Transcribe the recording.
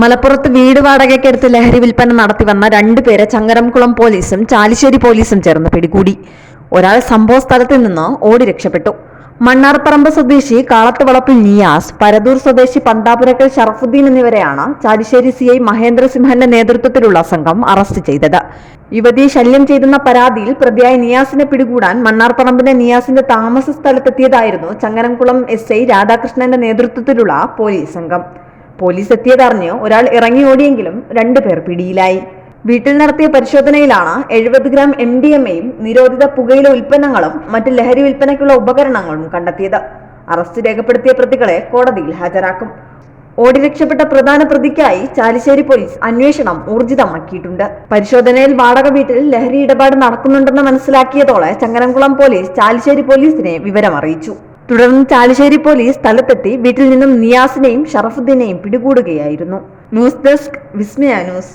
മലപ്പുറത്ത് വീട് വാടകയ്ക്കെടുത്ത് ലഹരി വിൽപ്പന നടത്തി വന്ന രണ്ടുപേരെ ചങ്ങരംകുളം പോലീസും ചാലിശ്ശേരി പോലീസും ചേർന്ന് പിടികൂടി. ഒരാൾ സംഭവ സ്ഥലത്ത് നിന്ന് ഓടി രക്ഷപ്പെട്ടു. മണ്ണാർപ്പറമ്പ് സ്വദേശി കാളത്തുവളപ്പിൽ നിയാസ് പരദൂർ സ്വദേശി പന്താപുരക്കൽ ഷറഫുദ്ദീൻ എന്നിവരെയാണ് ചാലിശ്ശേരി സി ഐ മഹേന്ദ്രസിംഹന്റെ നേതൃത്വത്തിലുള്ള സംഘം അറസ്റ്റ് ചെയ്തത്. യുവതിയെ ശല്യം ചെയ്തെന്ന പരാതിയിൽ പ്രതിയായ നിയാസിനെ പിടികൂടാൻ മണ്ണാർപ്പറമ്പിലെ നിയാസിന്റെ താമസ സ്ഥലത്തെത്തിയതായിരുന്നു ചങ്ങരംകുളം എസ് ഐ രാധാകൃഷ്ണന്റെ നേതൃത്വത്തിലുള്ള പോലീസ് സംഘം. പോലീസ് എത്തിയതറിഞ്ഞ് ഒരാൾ ഇറങ്ങി ഓടിയെങ്കിലും രണ്ടുപേർ പിടിയിലായി. വീട്ടിൽ നടത്തിയ പരിശോധനയിലാണ് എഴുപത് ഗ്രാം എം ഡി എം എയും നിരോധിത പുകയില ഉൽപ്പന്നങ്ങളും മറ്റ് ലഹരി വിൽപ്പനയ്ക്കുള്ള ഉപകരണങ്ങളും കണ്ടെത്തിയത്. അറസ്റ്റ് രേഖപ്പെടുത്തിയ പ്രതികളെ കോടതിയിൽ ഹാജരാക്കും. ഓടി രക്ഷപ്പെട്ട പ്രധാന പ്രതിക്കായി ചാലിശ്ശേരി പോലീസ് അന്വേഷണം ഊർജിതമാക്കിയിട്ടുണ്ട്. പരിശോധനയിൽ വാടക വീട്ടിൽ ലഹരി ഇടപാട് നടക്കുന്നുണ്ടെന്ന് മനസ്സിലാക്കിയതോടെ ചങ്ങരംകുളം പോലീസ് ചാലിശ്ശേരി പോലീസിനെ വിവരം അറിയിച്ചു തുടർന്ന് ചാലിശ്ശേരി പോലീസ് സ്ഥലത്തെത്തി വീട്ടിൽ നിന്നും നിയാസിനെയും ഷറഫുദ്ദീനെയും പിടികൂടുകയായിരുന്നു. News desk Vismaya news.